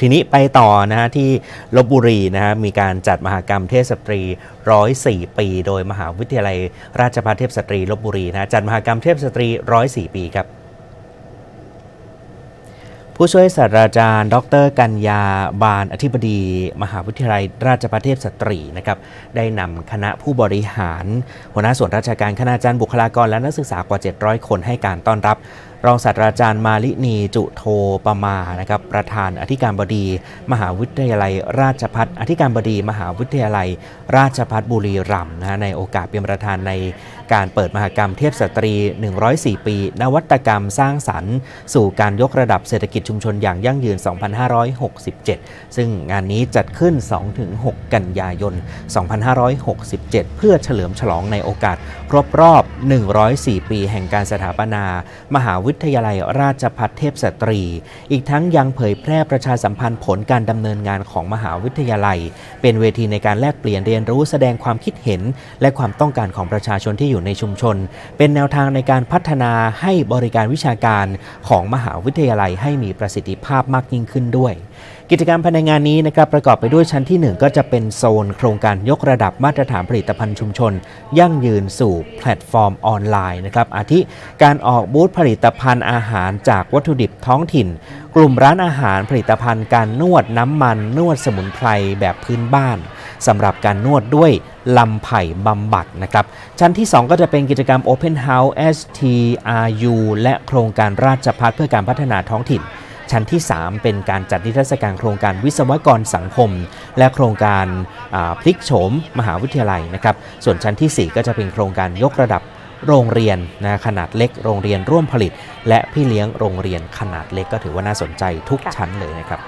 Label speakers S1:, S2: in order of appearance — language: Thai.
S1: ทีนี้ไปต่อนะฮะที่ลบบุรีนะฮะมีการจัดมหกรรมเทพสตรี 104 ปี โดยมหาวิทยาลัยราชภัฏเทพสตรีลบบุรีนะะจัดมหกรรมเทพสตรี 104 ปีครับผู้ช่วยศาสตราจารย์ ดร กัญญาบานอธิบดี มหาวิทยาลัยราชภัฏเทพสตรีนะครับได้นำคณะผู้บริหาร หัวหน้าส่วนราชการคณาจารย์บุคลากรและนักศึกษากว่า 700 คนให้การต้อนรับ รองศาสตราจารย์มาลินีจุโทปมานะครับประธานอธิการบดี มหาวิทยาลัย ราชพัฒอธิการบดี มหาวิทยาลัย ราชพัฒบุรีรัมย์นะฮะในโอกาสเป็นประธานในการเปิดมหกรรมเทพสตรี 104 ปี นวัตกรรมสร้างสรรค์ สู่การยกระดับเศรษฐกิจชุมชนอย่างยั่งยืน 2567 ซึ่งงานนี้จัดขึ้น 2-6 กันยายน 2567 เพื่อเฉลิมฉลองในโอกาสครบรอบ 104 ปี แห่งการสถาปนา มหาวิทยาลัยราชภัฏเทพสตรี อีกทั้งยังเผยแพร่ประชาสัมพันธ์ผลการดำเนินงานของมหาวิทยาลัย เป็นเวทีในการแลกเปลี่ยนเรียนรู้แสดงความคิดเห็น และความต้องการของประชาชนที่อยู่ในชุมชน เป็นแนวทางในการพัฒนาให้บริการวิชาการของมหาวิทยาลัยให้มีประสิทธิภาพมากยิ่งขึ้นด้วย กิจกรรมภายในงานนี้นะครับประกอบไปด้วยชั้นที่ 1 ก็จะเป็นโซนโครงการยกระดับมาตรฐานผลิตภัณฑ์ชุมชน ยั่งยืนสู่แพลตฟอร์มออนไลน์นะครับอาทิการออกบูธผลิตภัณฑ์อาหารจากวัตถุดิบท้องถิ่น กลุ่มร้านอาหารผลิตภัณฑ์การนวดน้ำมัน นวดสมุนไพรแบบพื้นบ้านสำหรับการนวดด้วยลำไผ่บำบัดนะครับ ชั้นที่ 2 ก็จะเป็นกิจกรรม Open House STRU และโครงการราชพัฒเพื่อการพัฒนาท้องถิ่น ชั้นที่ 3 เป็นการจัดนิทรรศการโครงการวิศวกรสังคม และโครงการาพลิกโฉมมหาวิทยาลัยนะครับ ส่วนชั้นทีสี่ 4 ก็จะเป็นโครงการยกระดับโรงเรียนนะขนาดเล็ก โรงเรียนร่วมผลิต และพี่เลี้ยงโรงเรียนขนาดเล็กก็ถือว่าน่าสนใจทุกชั้นเลยนะครับ